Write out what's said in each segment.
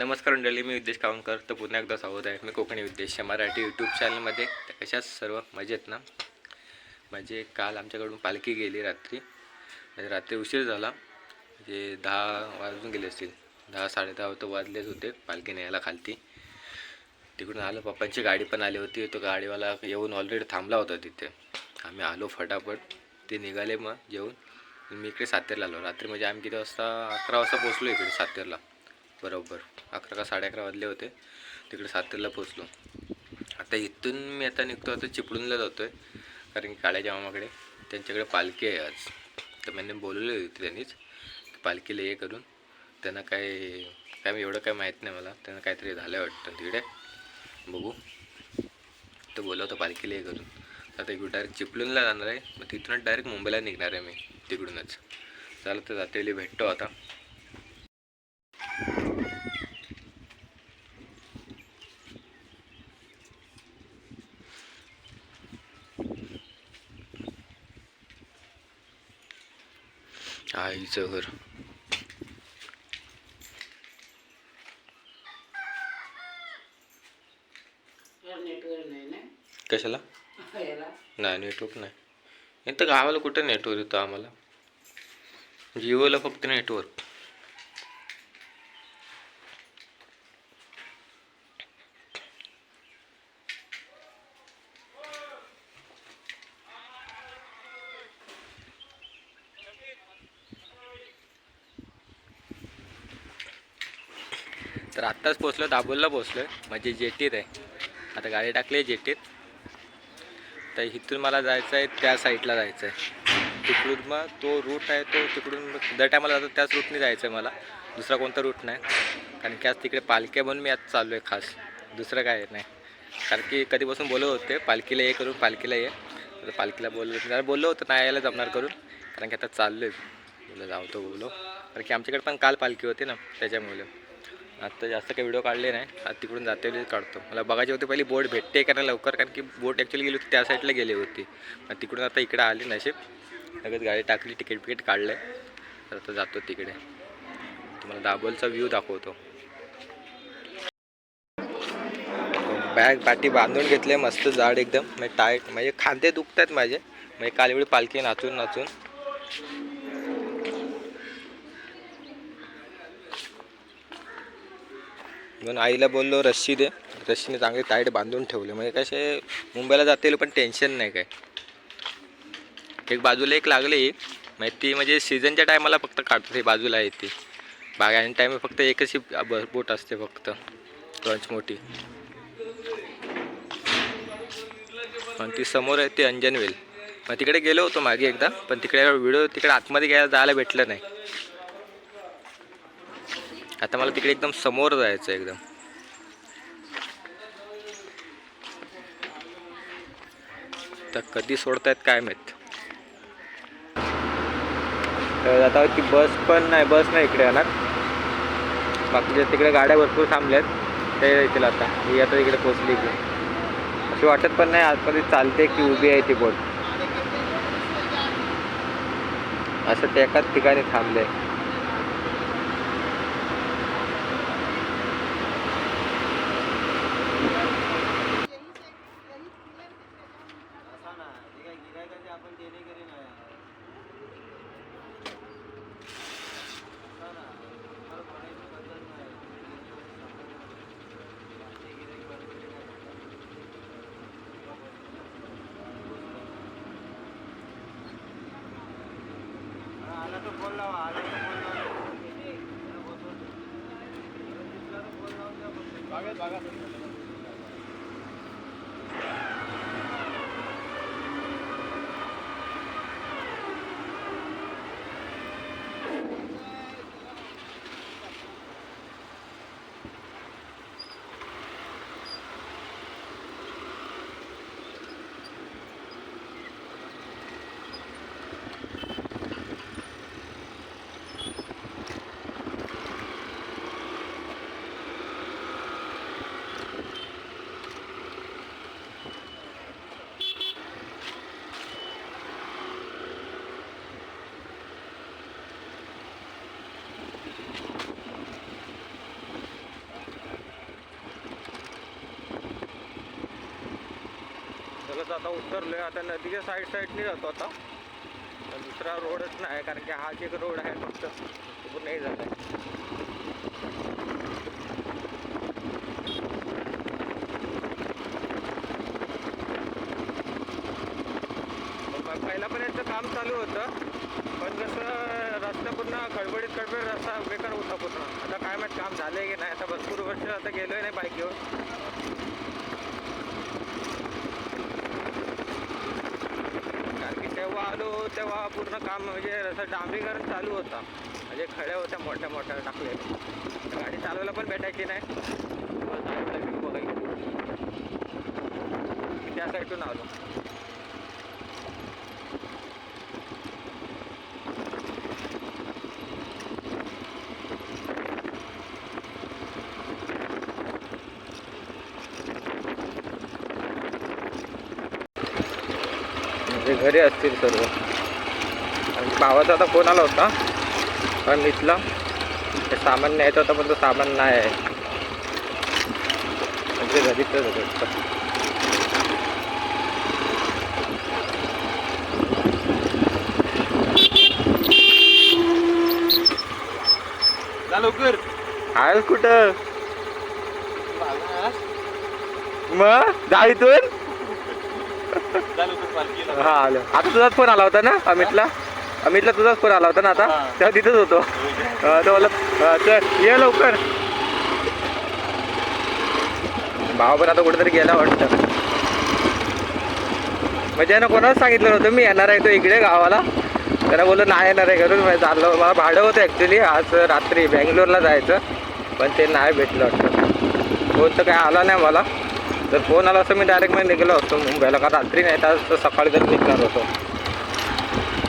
नमस्कार मंडळी मी विद्देश कावणकर तर पुन्हा एकदा स्वागत आहे. मी कोकणी विद्येश मराठी यूट्यूब चॅनलमध्ये तर कशाच सर्व? मजेत ना? म्हणजे काल आमच्याकडून पालखी गेली रात्री. म्हणजे रात्री उशीर झाला. म्हणजे दहा वाजून गेले असतील. दहा साडेदहा होतं वाजलेच होते पालखी न्यायला खालती. तिकडून आलो. पप्पांची गाडी पण आली होती. तो गाडीवाला येऊन ऑलरेडी थांबला होता तिथे. आम्ही आलो फटाफट. ते निघाले मग जेवून. मी इकडे सातेरला आलो. रात्री म्हणजे आम्ही किती वाजता अकरा वाजता पोचलो इकडे सातेरला. बरोबर. अकरा का साडे अकरा वाजले होते. तिकडे सातेरला पोचलो आता इथून मी आता निघतो आता चिपळूणला जातो आहे कारण की काळ्याच्या मामाकडे त्यांच्याकडे पालखी आहे आज. तर मैंने बोलवली होती त्यांनीच. पालखीला हे करून. त्यांना काय काय मी एवढं काय माहीत नाही मला. त्यांना काहीतरी झालं वाटतं तिकडे. बघू. तर बोलवतो पालखीला हे करून. आता इकडे डायरेक्ट चिपळूणला जाणार आहे. मग तिथूनच डायरेक्ट मुंबईला निघणार आहे मी. तिकडूनच. चालत तर जातेली भेटतो आता. आईचं घर. नेटवर्क नाही ना? कशाला? नाही नेटवर्क नाही. इथं गावाला कुठं नेटवर्क येतं आम्हाला? जिओला फक्त नेटवर्क तर आत्ताच पोचलो दाबोलला पोचलो आहे म्हणजे जेटीत आहे. आता गाडी टाकली आहे जेटीत. तर इथून मला जायचं आहे त्या साईडला जायचं आहे तिकडून मग तो रूट आहे तो तिकडून दर टायमाला जातो त्याच रूटने जायचं आहे मला. दुसरा कोणता रूट नाही. कारण की आज तिकडे पालख्या म्हणून मी आज चाललो आहे खास. दुसरं काय नाही. कारण की कधीपासून बोलत होते पालखीला ये करून पालखीला ये. तर पालखीला बोललो जरा बोललो होतं नाही यायला जमणार करून. कारण की आता चाललो आहे जाऊ तो बोलो कारण की आमच्याकडे पण काल पालखी होती ना त्याच्यामुळे. आता जास्त काही व्हिडिओ काढले नाही. आता तिकडून जाते काढतो. मला बघायचे होते पहिली बोट भेटते का नाही लवकर? कारण की बोट ॲक्च्युली गेली होती त्या साईडला गेली होती. मग तिकडून आता इकडे आली नशीब. लगेच गाडी टाकली तिकीट बिकीट काढलं. तर आता जातो तिकडे. तुम्हाला दाबोलचा व्ह्यू दाखवतो. बॅग पाठी बांधून घेतले मस्त जाड एकदम. म्हणजे टाईट म्हणजे खांदे दुखतात माझे. म्हणजे काल एवढी पालखी नाचून नाचून. म्हणून आईला बोललो रस्सी दे. रस्सीने चांगले टाईट बांधून ठेवले. म्हणजे कसे मुंबईला जातील पण टेन्शन नाही काय. एक बाजूला एक लागली. म्हणजे ती म्हणजे सीझनच्या टायमाला फक्त काढतात बाजूला येते. ती आणि टाईम फक्त एकच ब- बोट असते फक्त. क्रंच मोठी. पण ती समोर आहे ती अंजनवेल मग तिकडे गेलो होतो मागे एकदा पण तिकडे व्हिडिओ तिकडे आतमध्ये घ्यायला जायला भेटलं नाही. आता मला तिकडे एकदम समोर जायचं आहे एकदम. तर कधी सोडतायत काय माहीत. तर आता ती बस पण नाही बस नाही इकडे येणार. बाकीच्या तिकडे गाड्या भरपूर थांबल्यात. ते येतील आता. ही आता इकडे पोचली इकडे. अशी वाटत पण नाही आतमध्ये चालते की उभी आहे ती बोट. असं ते एकाच ठिकाणी थांबले బాగా బాగా. आता उतरलो आहे आता नदीच्या साईड साईडने जातो आता. दुसरा रोडच नाही कारण की हाच एक रोड आहे फक्त. तो नाही झाला आहे. पहिला पण याचं काम चालू होतं. पण कसं रस्ता पूर्ण खडबडीत खडबडीत रस्ता बेकार होता पूर्ण. आता काय माहीत काम झालंय की नाही. आता भरपूर वर्ष आता गेलोय नाही बाईक घेऊन. की तेव्हा आलो तेव्हा पूर्ण काम म्हणजे असं डांबरीकरण चालू होता. म्हणजे खड्या होत्या मोठ्या मोठ्या टाकले गाडी चालवायला पण भेटायची नाही? बघायची त्या साईडून आलो घरी असतील सर्व. आणि भावाचा आता फोन आला होता. पण इथला. ते सामान न्यायचं होतं पण तो सामान नाही आहे. म्हणजे घरीच होतं लवकर. आहेस कुठं? मग? जा इथून? लवकर पालखीला हा आलो. आता तुझाच फोन आला होता ना अमितला? अमितला तुझाच फोन आला होता ना आता. तेव्हा तिथेच होतो. हा, तो मला ये लवकर. भाव पण आता कुठेतरी गेला वाटतं. म्हणजे ना कोणाच सांगितलं नव्हतं मी येणार आहे तो इकडे गावाला. त्याला बोललो नाही येणार आहे घरून मी चाललो. मला भाडं होतं ॲक्च्युली आज रात्री बँगलोरला जायचं पण ते नाही भेटलं वाटतं. फोन तर काय आला नाही मला. जर फोन आला असं मी डायरेक्ट मी निघलो असतो मुंबईला कारण रात्री नाही तर सकाळी जर निघणार होतो.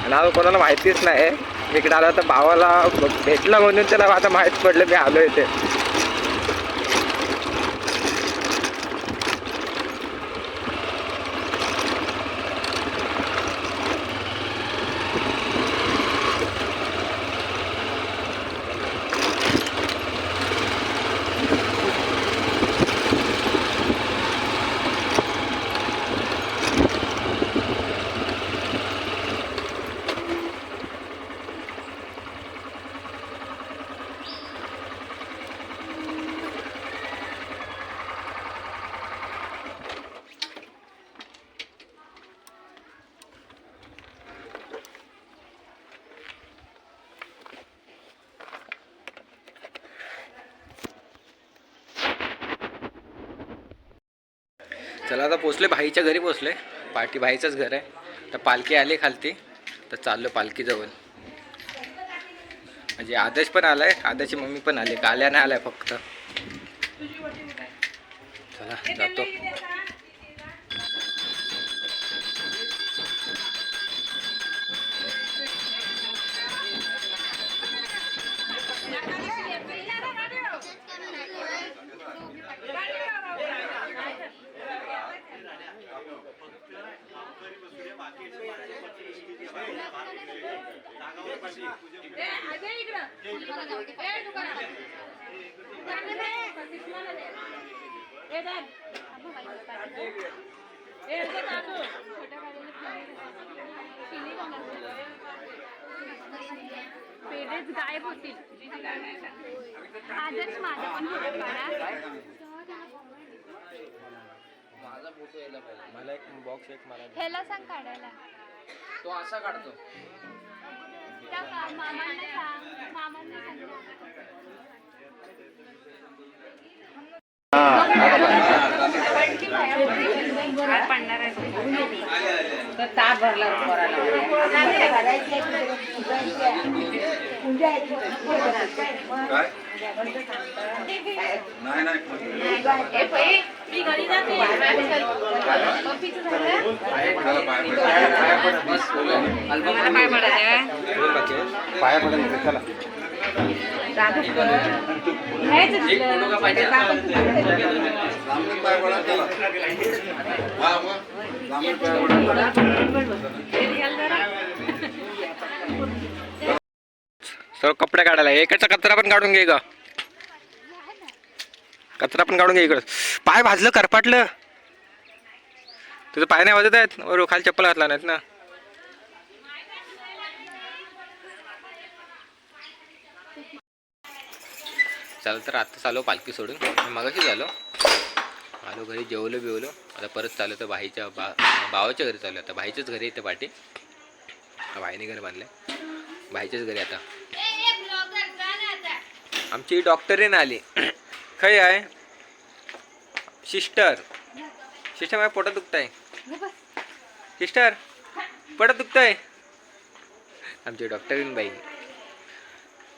आणि आता कोणाला माहितीच नाही इकडे आला तर भावाला भेटला म्हणून त्याला आता माहीत पडलं मी आलो इथे. चला आता पोचले भाईच्या घरी पोचले. पार्टी भाईचंच घर आहे. तर पालखी आली खालती. तर चाललो पालखीजवळ. म्हणजे आदेश पण आलाय आदेशची मम्मी पण आली. काल्या नाही आलाय फक्त. चला जातो. पेरेच गायब होतील आदर्श माझा पण फोटो काढा मला एक बॉक्स एक मला ह्याला सांग काढायला. तो असा काढतो. मामांना सांग मामांना मला पडायचं पाया चला सर्व कपडे काढायला. एकाचा कचरा पण काढून घे ग. कचरा पण काढून घे इकडं. पाय भाजलं करपाटलं. तुझं पाय नाही वाजत आहेत? वर खाली चप्पल घातला नाहीत ना? चालू तर आता चालू पालखी सोडून. मगाशी झालो आलो. घरी जेवलो बिवलो. आता परत चालू तर भाईच्या बा भावाच्या घरी चालू आता भाईच्याच घरी इथे पाठी भाईने घर बांधलंय. भाईच्याच घरी आता. आमची डॉक्टरीन आली. खय आहे? सिस्टर. सिस्टर माझ्या पोटात दुखत आहे सिस्टर पोटात दुखत आहे आमची डॉक्टरीन बाई.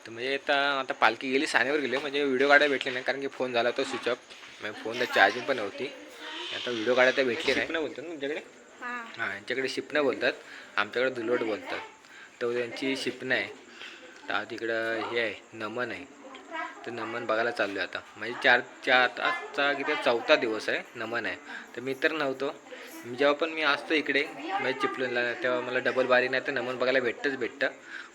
तर म्हणजे आता आता पालखी गेली सानेवर गेली. म्हणजे व्हिडिओ काढायला भेटले नाही कारण की फोन झाला तो स्विच ऑफ म्हणजे फोनला चार्जिंग पण नव्हती. आता व्हिडिओ काढायला भेटली नाही. बोलतात ना तुमच्याकडे? हां यांच्याकडे शिपणं बोलतात. आमच्याकडे दुलोट बोलतात. तर त्यांची शिपणं आहे. तर तिकडं हे आहे नमन आहे. तर नमन बघायला चाललो आहे आता. म्हणजे चार चार आजचा किती चौथा दिवस आहे नमन आहे. तर मी तर नव्हतो. मी जेव्हा पण मी असतो इकडे म्हणजे चिपलूनला तेव्हा मला डबल बारी नाही तर नमन बघायला भेटतंच भेटतं.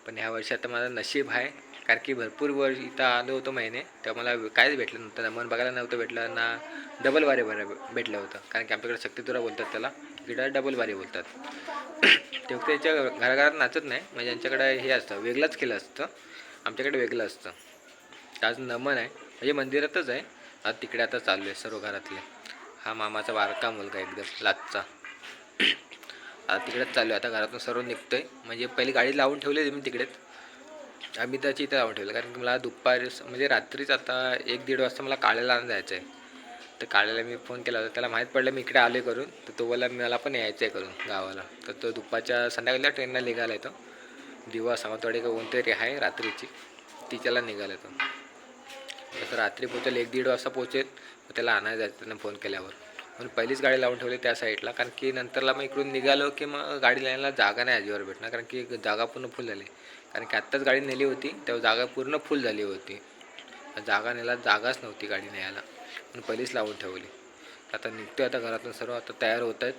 पण ह्या वर्षी आता माझं नशीब आहे कारण की भरपूर वर्ष इथं आलो होतो महिने तेव्हा मला काहीच भेटलं नव्हतं. नमन बघायला नव्हतं भेटलं ना डबल बारी बरं भेटलं होतं. कारण की आमच्याकडे शक्तीतुरा बोलतात त्याला इकडं डबल बारी बोलतात. तेव्हा त्याच्या घराघरात नाचत नाही म्हणजे यांच्याकडे हे असतं वेगळंच केलं असतं. आमच्याकडे वेगळं असतं. आज नमन आहे. म्हणजे मंदिरातच आहे. आज तिकडे आता चाललो आहे सर्व घरातले. हा मामाचा बारका मुलगा एकदम लाचचा आता तिकडेच चाललो आहे आता घरातून सर्व निघतोय. म्हणजे पहिली गाडी लावून ठेवली होती मी तिकडेच. आम्ही त्याची इथं लावून ठेवलं. कारण की मला दुपारी म्हणजे रात्रीच आता एक दीड वाजता मला काळ्याला आणून जायचं आहे तर काळ्याला मी फोन केला होता. त्याला माहीत पडलं मी इकडे आले करून. तर तो बोला मला पण यायचं आहे करून गावाला. तर तो दुपारच्या संध्याकाळच्या ट्रेनला निघाला येतो. दिवस दिवा सावंतवाडी का कोणतरी आहे रात्रीची. तिच्याला निघाला येतो. तसं रात्री पोचेल एक दीड वाजता पोचेल मग त्याला आणायला जायचं त्यानं फोन केल्यावर. म्हणून पहिलीच गाडी लावून ठेवली त्या साईडला कारण की नंतरला मग इकडून निघालो की मग गाडी लावायला जागा नाही अजिबात भेटणार. कारण की जागा पूर्ण फुल झाली. कारण की आत्ताच गाडी नेली होती तेव्हा जागा पूर्ण फुल झाली होती. जागा नेला जागाच नव्हती गाडी न्यायला. म्हणून पहिलीच लावून ठेवली. आता निघतोय आता घरातून सर्व आता तयार होत आहेत.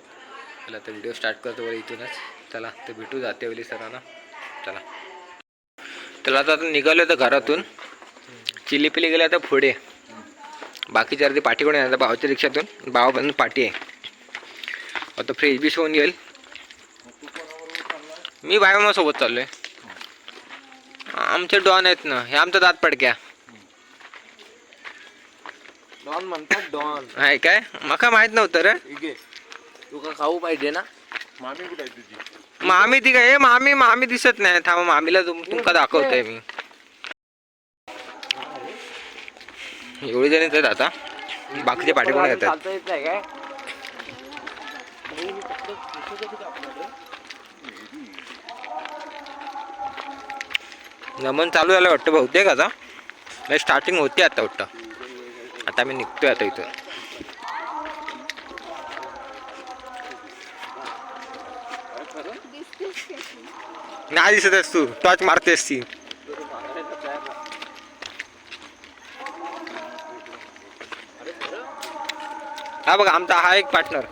चला आता व्हिडिओ स्टार्ट करतो बरं इथूनच. चला तर भेटू जाते वेळी सरांना. चला. चला आता आता निघालो तर घरातून. चिली पिली गेले आता पुढे बाकीच्या अर्धी पाठीकडून येणार? भावाच्या रिक्षातून. भावापासून पाठी आहे. आता फ्रीज बी होऊन गेल मी बाय सोबत चाललोय. आमचे डॉन आहेत ना हे आमचा दात पडक्या. डॉन म्हणतात डॉन. आहे काय? मका माहीत नव्हतं रे. इगे तुका खाऊ पाहिजे ना. मामी कुठे आहे तुझी? मामी ती काय? मामी मामी दिसत नाही. थांबा मामीला तुम तुमका दाखवतोय मी. एवढी जण येतात आता. बाकीचे पाठीकडून येतात. नमन चालू झालं वाटतं बहुतेक आता. म्हणजे स्टार्टिंग होती आता वाटतं. आता मी निघतोय आता इथं. नाही दिसत आहेस तू. टॉर्च मारतेस ती. हा बघा आमचा हा एक पार्टनर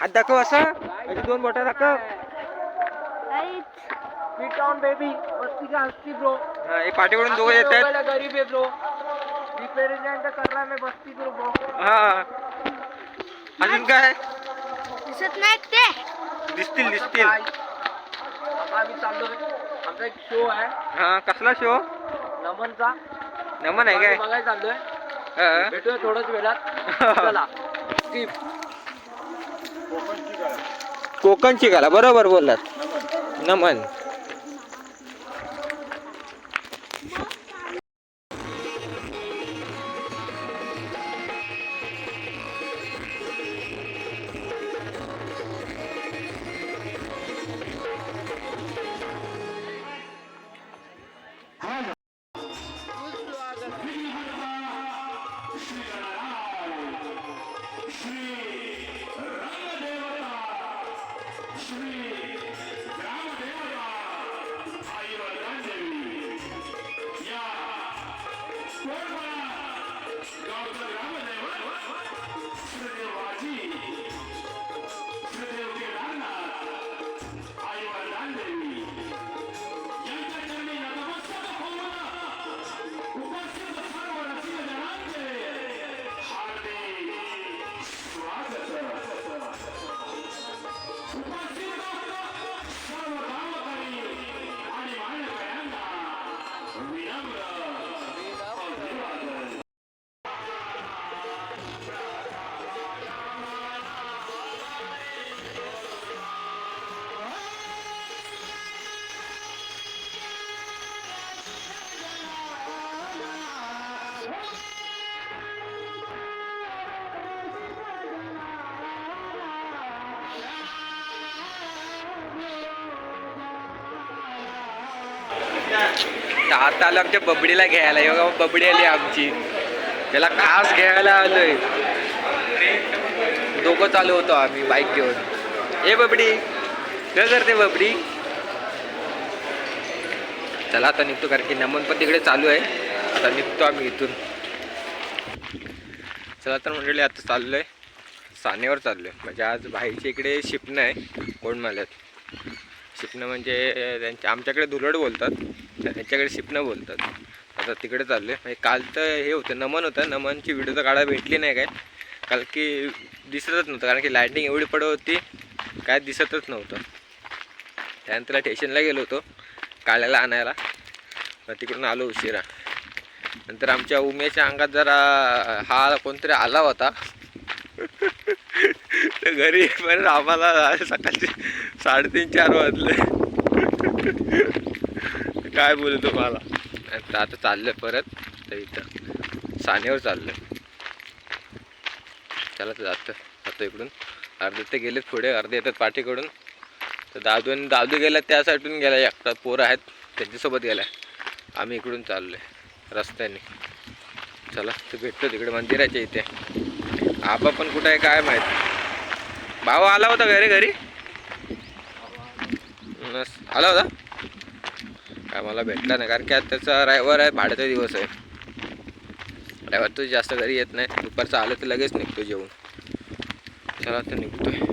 हात दाखव असा. दोन बोटा दाखव. बेबी हस्ती ब्रो हा, हे पाठीकडून दोघं येत आहेत गरीब आहे ब्रो रिप्रेझेंट कर रहा मैं बस्ती ब्रो ब्रो हा. अजून काय? दिसत नाही ते? दिसतील दिसतील. आम्ही चाललोय आमचा एक शो आहे. हा कसला शो नमनचा. नमन आहे काय? बघायला चाललोय. हा. भेटूया थोडंच वेळात. चला. कोकणची गाला बरोबर बोललात. नमन. तर आता आलो आमच्या बबडीला घ्यायला योगा बबडी आली आमची. त्याला खास घ्यायला आलोय. दोघं चालू होतो आम्ही बाईक घेऊन. ए बबडी काय करते बबडी? चला आता निघतो कारण की नमन पण तिकडे चालू आहे. आता निघतो आम्ही इथून. चला तर मंडळी आता चाललो आहे सानेवर चाललोय. म्हणजे आज भाईच्या इकडे शिपणं आहे कोण कोंडमाल्यात. शिपणं म्हणजे त्यांच्या आमच्याकडे धुलड बोलतात. त्यांच्याकडे शिपणं बोलतात आता तिकडे चालले म्हणजे काल तर हे होतं नमन होतं. नमनची व्हिडिओ तर काढायला भेटली नाही काय. काल की दिसतच नव्हतं कारण की लायटिंग एवढी पडत होती काय दिसतच नव्हतं. त्यानंतर स्टेशनला गेलो होतो काळ्याला आणायला. मग तिकडून आलो उशिरा. नंतर आमच्या उमेच्या अंगात जरा हा कोणतरी आला होता. घरी पण आम्हाला सकाळचे साडेतीन चार वाजले. काय बोलू तुम्हाला? तर आता चाललोय परत. तर इथं सानेवर चाललोय. चला तर जातं. आता इकडून. अर्धे ते गेलेत पुढे. अर्धे येतात पाठीकडून. तर दादू आणि दादू गेला त्या साईडून गेला एकटा. पोरं आहेत. त्यांच्यासोबत गेलाय. आम्ही इकडून चाललोय. रस्त्याने. चला तर भेटतो तिकडे मंदिराच्या इथे. आबा पण कुठं आहे काय माहीत? भाऊ आला होता घरी? घरी आला होता? काय मला भेटला नाही. कारण की आज त्याचा रविवार आहे भाड्याचा दिवस आहे. रविवार तो जास्त घरी येत नाही. दुपारचं आलं तर लगेच निघतो जेवून. चला आता निघतोय.